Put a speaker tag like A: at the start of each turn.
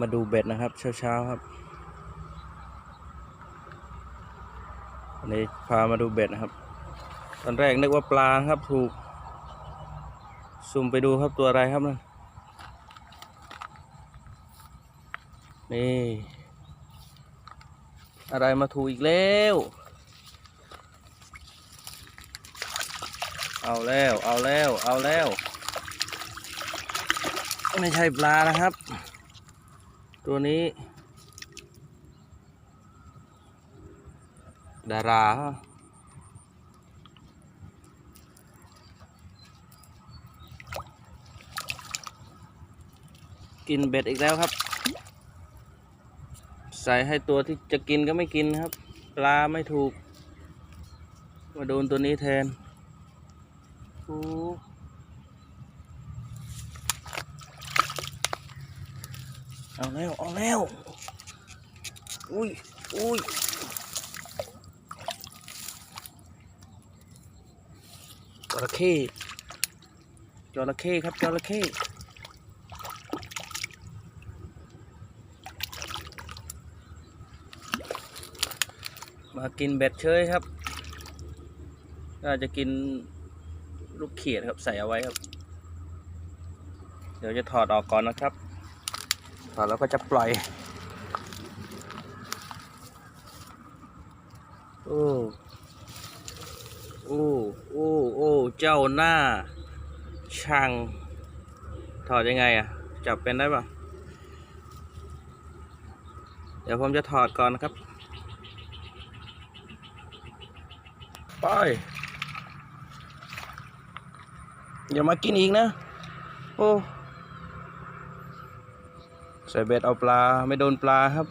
A: มาดูเบ็ดนะครับ เช้าๆครับวันนี้พามาดูเบ็ดนะครับ ตอนแรกนึกว่าปลาครับถูกซุ่มไปดูครับตัวอะไรครับนั่นนี่ อะไรมาถูกอีกแล้ว เอาแล้ว เอาแล้ว เอาแล้ว ไม่ใช่ปลานะครับ ตัวนี้ ดาราฮกินเบ็ดอีกแล้วครับ ใส่ให้ตัวที่จะกินก็ไม่กินครับ ปลาไม่ถูก มาโดนตัวนี้แทนโอ้ เอาแล้วเอาแล้ว อุ้ยอุ้ยจระเข้จระเข้ครับจระเข้มากินเบ็ดเชยครับน่าจะกินลูกเขียดครับใส่เอาไว้ครับ เดี๋ยวจะถอดออกก่อนนะครับ ถอดแล้วก็จะปล่อย โอ้โอ้โอ้โอ้เจ้าหน้าช่างถอดยังไงอะจับเป็นได้ปะเดี๋ยวผมจะถอดก่อนนะครับ ไป อย่ามากินอีกนะ โอ้ ใส่เบ็ดเอาปลาไม่โดนปลาครับ